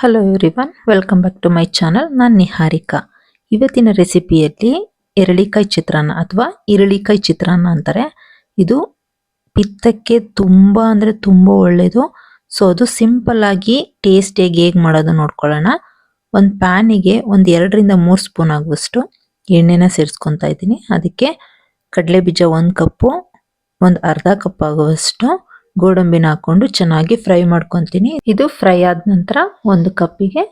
Hello everyone welcome back to my channel ನಾನು ನಿಹಾರಿಕಾ. ಇವತ್ತಿನ ರೆಸಿಪಿಯಲ್ಲಿ ಎರಳಿಕಾಯಿ ಚಿತ್ರಾನ್ನ ಅಥವಾ ಇರಳಿಕಾಯಿ ಚಿತ್ರಾನ್ನ ಅಂತಾರೆ. ಇದು ಪಿತ್ತಕ್ಕೆ ತುಂಬ ಅಂದರೆ ತುಂಬ ಒಳ್ಳೆಯದು ಸೊ ಅದು ಸಿಂಪಲ್ ಆಗಿ ಟೇಸ್ಟಿಯಾಗಿ ಹೇಗೆ ಮಾಡೋದು ನೋಡ್ಕೊಳ್ಳೋಣ. ಒಂದು ಪ್ಯಾನಿಗೆ ಒಂದು ಎರಡರಿಂದ ಮೂರು ಸ್ಪೂನ್ ಆಗುವಷ್ಟು ಎಣ್ಣೆನ ಸೇರಿಸ್ಕೊತಾ ಇದ್ದೀನಿ. ಅದಕ್ಕೆ ಕಡಲೆ ಬೀಜ ಒಂದು ಕಪ್ಪು, ಒಂದು ಅರ್ಧ ಕಪ್ ಆಗುವಷ್ಟು ಗೋಡಂಬಿನ ಹಾಕೊಂಡು ಚೆನ್ನಾಗಿ ಫ್ರೈ ಮಾಡ್ಕೊತೀನಿ. ಇದು ಫ್ರೈ ಆದ ನಂತರ ಒಂದು ಕಪ್ಪಿಗೆ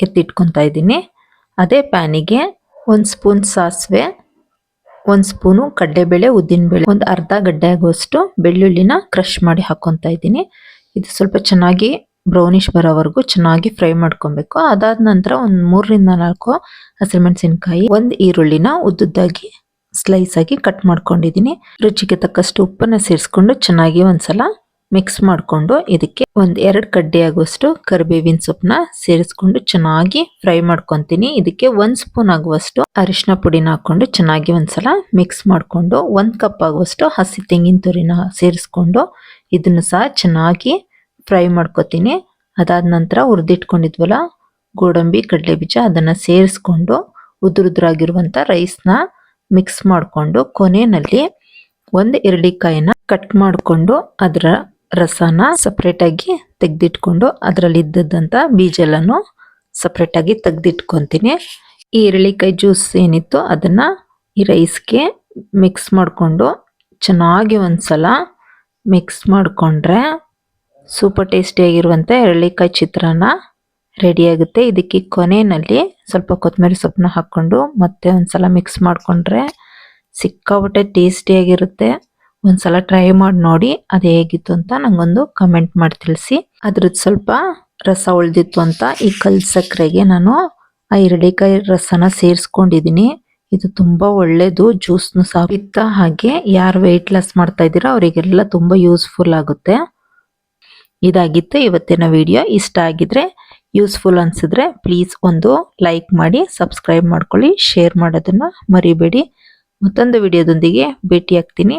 ಎತ್ತಿಟ್ಕೊತಾ ಇದ್ದೀನಿ. ಅದೇ ಪ್ಯಾನಿಗೆ ಒಂದು ಸ್ಪೂನ್ ಸಾಸಿವೆ, ಒಂದು ಸ್ಪೂನು ಕಡ್ಡೆಬೇಳೆ ಉದ್ದಿನಬೇಳೆ ಒಂದು ಅರ್ಧ ಗಡ್ಡೆ ಆಗುವಷ್ಟು ಬೆಳ್ಳುಳ್ಳಿನ ಕ್ರಷ್ ಮಾಡಿ ಹಾಕೊತಾ ಇದ್ದೀನಿ. ಇದು ಸ್ವಲ್ಪ ಚೆನ್ನಾಗಿ ಬ್ರೌನಿಶ್ ಬರೋವರೆಗೂ ಚೆನ್ನಾಗಿ ಫ್ರೈ ಮಾಡ್ಕೊಬೇಕು. ಅದಾದ ನಂತರ ಒಂದು ಮೂರರಿಂದ ನಾಲ್ಕು ಹಸಿರುಮೆಣಸಿನ್ಕಾಯಿ ಒಂದು ಈರುಳ್ಳಿನ ಉದ್ದುದ್ದಾಗಿ ಸ್ಲೈಸ್ ಆಗಿ ಕಟ್ ಮಾಡ್ಕೊಂಡಿದ್ದೀನಿ. ರುಚಿಗೆ ತಕ್ಕಷ್ಟು ಉಪ್ಪನ್ನು ಸೇರಿಸ್ಕೊಂಡು ಚೆನ್ನಾಗಿ ಒಂದ್ಸಲ ಮಿಕ್ಸ್ ಮಾಡಿಕೊಂಡು ಇದಕ್ಕೆ ಒಂದು ಎರಡು ಕಡ್ಡಿ ಆಗುವಷ್ಟು ಕರಿಬೇವಿನ ಸೊಪ್ಪನ್ನ ಸೇರಿಸ್ಕೊಂಡು ಚೆನ್ನಾಗಿ ಫ್ರೈ ಮಾಡ್ಕೊತೀನಿ. ಇದಕ್ಕೆ ಒಂದು ಸ್ಪೂನ್ ಆಗುವಷ್ಟು ಅರಿಶಿನ ಪುಡಿನ ಹಾಕೊಂಡು ಚೆನ್ನಾಗಿ ಒಂದ್ಸಲ ಮಿಕ್ಸ್ ಮಾಡಿಕೊಂಡು ಒಂದು ಕಪ್ ಆಗುವಷ್ಟು ಹಸಿ ತೆಂಗಿನ ತುರಿನ ಸೇರಿಸ್ಕೊಂಡು ಇದನ್ನು ಸಹ ಚೆನ್ನಾಗಿ ಫ್ರೈ ಮಾಡ್ಕೊತೀನಿ. ಅದಾದ ನಂತರ ಹುರಿದಿಟ್ಕೊಂಡಿದ್ವಲ್ಲ ಗೋಡಂಬಿ ಕಡಲೆ ಬೀಜ ಅದನ್ನ ಸೇರಿಸ್ಕೊಂಡು ಉದುರುದ್ರಾಗಿರುವಂತ ರೈಸ್ನ ಮಿಕ್ಸ್ ಮಾಡಿಕೊಂಡು ಕೊನೆಯಲ್ಲಿ ಒಂದು ಎರಳಿಕಾಯಿನ ಕಟ್ ಮಾಡಿಕೊಂಡು ಅದರ ರಸನ ಸಪ್ರೇಟಾಗಿ ತೆಗೆದಿಟ್ಕೊಂಡು ಅದರಲ್ಲಿ ಇದ್ದಂಥ ಬೀಜ ಎಲ್ಲನೂ ಸಪ್ರೇಟಾಗಿ ತೆಗೆದಿಟ್ಕೊಂತೀನಿ. ಈ ಜ್ಯೂಸ್ ಏನಿತ್ತು ಅದನ್ನು ಈ ರೈಸ್ಗೆ ಮಿಕ್ಸ್ ಮಾಡಿಕೊಂಡು ಚೆನ್ನಾಗಿ ಒಂದ್ಸಲ ಮಿಕ್ಸ್ ಮಾಡಿಕೊಂಡ್ರೆ ಸೂಪರ್ ಟೇಸ್ಟಿಯಾಗಿರುವಂಥ ಎರಳಿಕಾಯಿ ಚಿತ್ರಾನ್ನ ರೆಡಿಯಾಗುತ್ತೆ ಇದಕ್ಕೆ ಕೊನೆಯಲ್ಲಿ ಸ್ವಲ್ಪ ಕೊತ್ತಂಬರಿ ಸೊಪ್ಪನ್ನ ಹಾಕ್ಕೊಂಡು ಮತ್ತೆ ಒಂದ್ಸಲ ಮಿಕ್ಸ್ ಮಾಡಿಕೊಂಡ್ರೆ ಸಿಕ್ಕಾಪಟ್ಟೆ ಟೇಸ್ಟಿಯಾಗಿರುತ್ತೆ ಒಂದ್ಸಲ ಟ್ರೈ ಮಾಡಿ ನೋಡಿ ಅದು ಹೇಗಿತ್ತು ಅಂತ ನಂಗೊಂದು ಕಮೆಂಟ್ ಮಾಡಿ ತಿಳಿಸಿ. ಅದ್ರದ್ದು ಸ್ವಲ್ಪ ರಸ ಉಳಿದಿತ್ತು ಅಂತ ಈ ಕಲ್ ಸಕ್ಕರೆಗೆ ನಾನು ಆ ಎರಡೇಕಾಯಿ ರಸನ ಸೇರಿಸ್ಕೊಂಡಿದ್ದೀನಿ ಇದು ತುಂಬಾ ಒಳ್ಳೆಯದು ಜ್ಯೂಸ್ನು ಸಹ ಇತ್ತ ಹಾಗೆ ಯಾರು ವೆಯ್ಟ್ ಲಾಸ್ ಮಾಡ್ತಾ ಇದ್ದೀರೋ ಅವರಿಗೆಲ್ಲ ತುಂಬಾ ಯೂಸ್ಫುಲ್ ಆಗುತ್ತೆ. ಇದಾಗಿತ್ತು ಇವತ್ತಿನ ವಿಡಿಯೋ ಇಷ್ಟ ಆಗಿದ್ರೆ ಯೂಸ್ಫುಲ್ ಅನ್ಸಿದ್ರೆ ಪ್ಲೀಸ್ ಒಂದು ಲೈಕ್ ಮಾಡಿ ಸಬ್ಸ್ಕ್ರೈಬ್ ಮಾಡ್ಕೊಳ್ಳಿ ಶೇರ್ ಮಾಡೋದನ್ನ ಮರಿಬೇಡಿ. ಮತ್ತೊಂದು ವಿಡಿಯೋದೊಂದಿಗೆ ಭೇಟಿ ಆಗ್ತೀನಿ